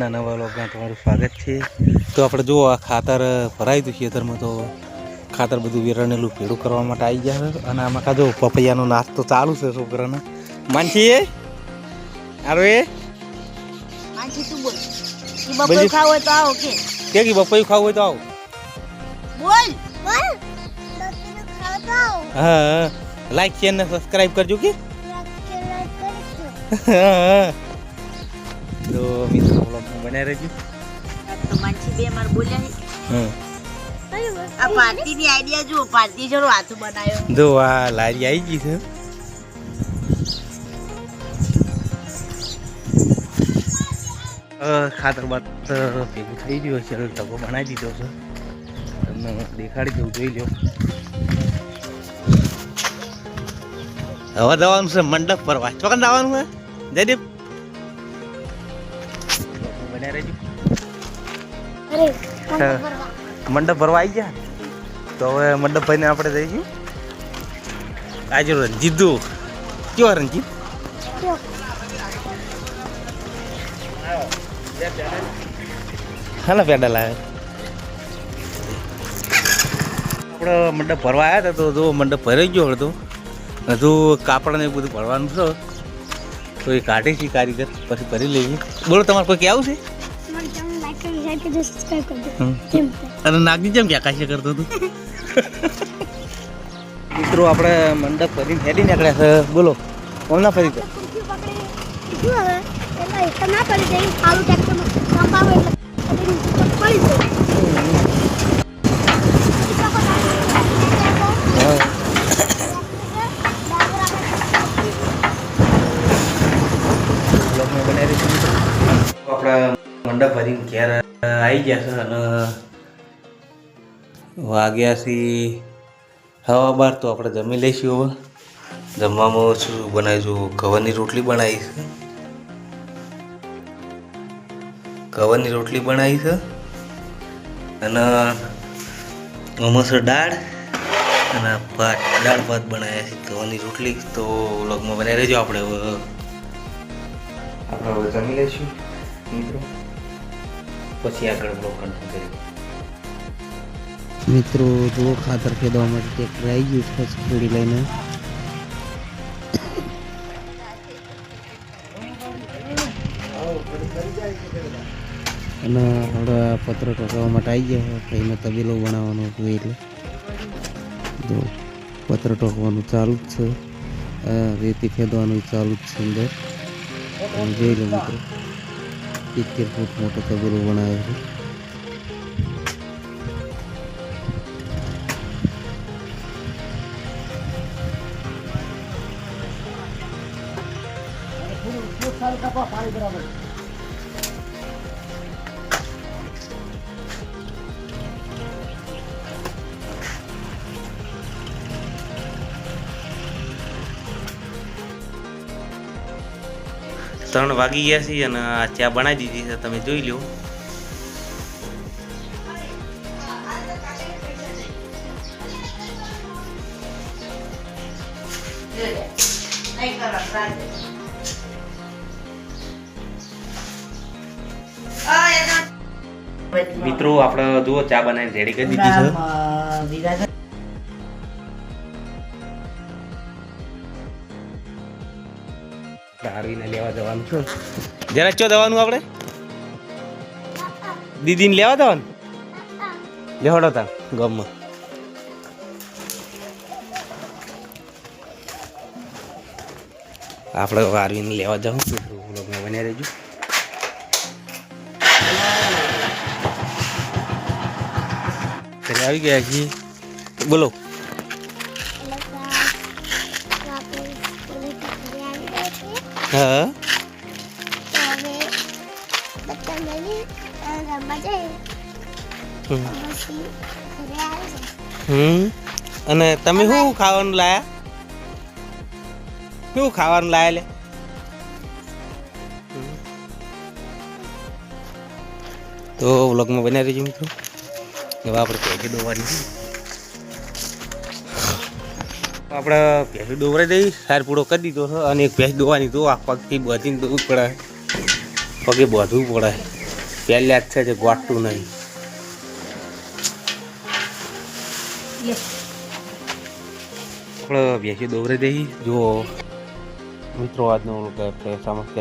ના નવા લોગમાં તમારું સ્વાગત છે. તો આપણે જો આ ખાતર ભરાઈ દઉં ખેતરમાં તો ખાતર બધું વેરણેલું ભેડું કરવા માટે આવી ગયા છે. અને આમાં કાજો પપૈયાનો નાસ્તો ચાલુ છે છોકરાને. માનસી એ? આરો એ? ખાવ હોય તો આવો કે. કે કે ખાવું હોય તો આવો. બોલ. બોલ. હા લાઈક શેર ને સબસ્ક્રાઈબ કરજો કે. હા. તો મિત્રો બ્લોગમાં બનાવી રહેજો તો માનસી બે માર બોલ્યા છે. હા આ પાર્ટીની આઈડિયા જુઓ પાર્ટી જોડો હાથ બનાવ્યો. જો આ લારી આવી ગઈ છે. ખાતર બાતર ભેગું થઈ ગયું છે એટલે બનાવી દીધો છે. તમને દેખાડી દઉં જોઈ લો. હવે જવાનું છે મંડપ પર ચોકન જવાનું છે? જયદીપ? બનાવી રહેજો. મંડપ ભરવા. આવી ગયા? તો હવે મંડપ ભાઈને આપણે જઈશું આજે રંજીત કયો રંજીત? હા પેડા આવે. આપણે મંડપ ભરવા આવ્યા હતા તો જો મંડપ ભરાઈ ગયો હતો. હજુ કાપડ ને બધું ભરવાનું છે. તો એ કાઢે છે કારીગર પછી ભરી લઈએ. બોલો તમારે કોઈ કેવું છે? અને નાગજી જેમ ક્યાં કાશે કરતો હતું. મિત્રો આપણે મંડપ ફરી હેડી નીકળ્યા છે. બોલો ના ફરી બ્લોગમાં બનાવી રહીશું મિત્રો. આપણા મંડપ ભરીને ઘેર આવી ગયા છે, અને વાગ્યા હવા બાર તો આપણે જમી લઈશું હવે. જમવામાં શું બનાવીશું? ગવરની રોટલી બનાવી છે. ગવરની રોટલી બનાવી છે. અને મમસર દાળ અને ભાત. દાળ ભાત બનાવ્યા છે. ગવરની રોટલી તો લગમાં બનાવી રહેજો આપણે આપણે હવે જમી લઈશું મિત્રો. પછી આગળ કન્ટિન્યુ કરીએ મિત્રો જુઓ ખાતર ખેદવા માટે ટ્રેક્ટર આવી ગયું છે સ્પીડી લઈને. અને હવે પત્ર ટોકવા માટે આવી ગયા ભાઈને તબેલો બનાવવાનો હતું એટલે. જો પત્ર ટોકવાનું ચાલુ જ છે. રેતી ખેદવાનું ચાલુ જ છે અંદર. તમે જોઈ લો મિત્રો સિત્તેર ફૂટ મોટો તબેલો બનાવ્યો છે. ત્રણ વાગી ગયા છે અને આ ચા બનાવી દીધી છે, તમે જોઈ લો મિત્રો, આપણે જુઓ, ચા બનાવીને રેડી કરી દીધી છે. આરવીને લેવા જવાનું છે. જરા ચો જવાનું આપણે? દીદીને લેવા જવાનું લેવાડો તા ગામમાં આપણે હવે આરવીને લેવા જાઉં વ્લોગમાં બન્યા રહેજો. ઘરે આવી ગયા છીએ? બોલો. હા. હમ. અને તમે શું ખાવાનું લાયા? શું ખાવાનું લાયા લે? તો વ્લોગમાં બનાવી રહીજો મિત્રો. હવે આપણે પેટી દોવાની છે. આપણે ભેંસ દોવરાઈ દઈ સાર પૂરો કરી દીધો છે અને એક ભેંસ દોવાની તો આ પગથી બધીને દોવું પડે. પગે બધું પડે. પહેલા જ છે જે ગોટતું નહીં. આપણે ભેંસ દોવરાઈ દઈ જો મિત્રો આજનો સમજ કરી